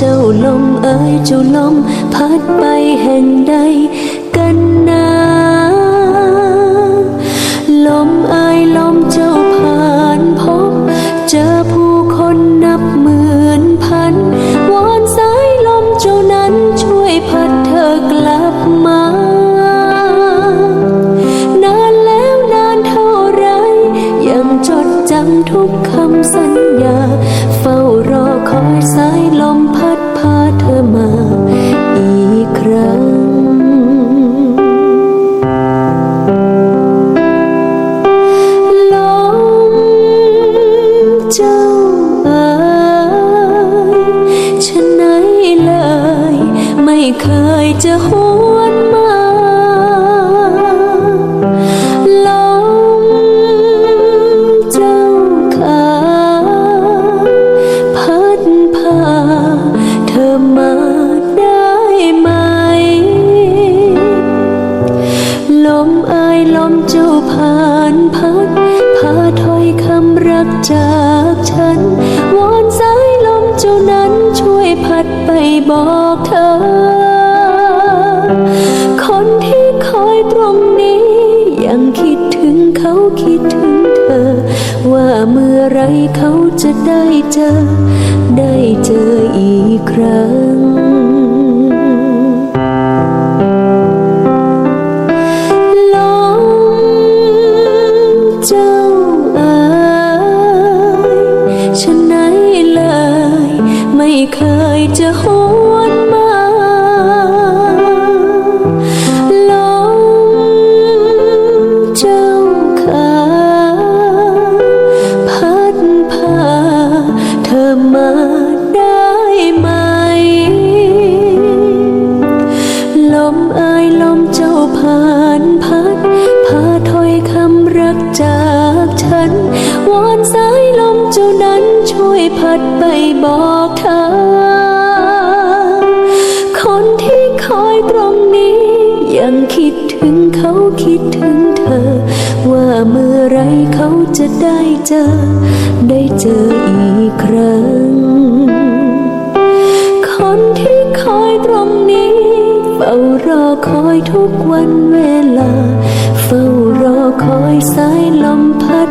เจ้าลมเอ๋ยเจ้าลมพัดไปแห่งใดกันนา เคยจะหวนมาลมเจ้าขาพัดพาเธอมาได้ไหม ลมอายลมเจ้าผ่านพัดพาถ้อยคำรักจากฉัน วอนสายลมเจ้านั้นช่วยพัดไปบอกเธอ ยังคิดถึงเขาคิดถึงเธอ ว่าเมื่อไรเขาจะได้เจอ ได้เจออีกครั้ง ลมเจ้าอ่ยฉันไหนเลย ไม่เคยจะหว อนสายลมเจ้านั้นช่วยพัดไปบอกเธอคนที่คอยตรงนี้ ยังคิดถึงเขาคิดถึงเธอ ว่าเมื่อไรเขาจะได้เจอ ได้เจออีกครั้ง คนที่คอยตรงนี้เฝ้ารอคอยทุกวันเวลา เฝ้ารอคอยสายลมพัด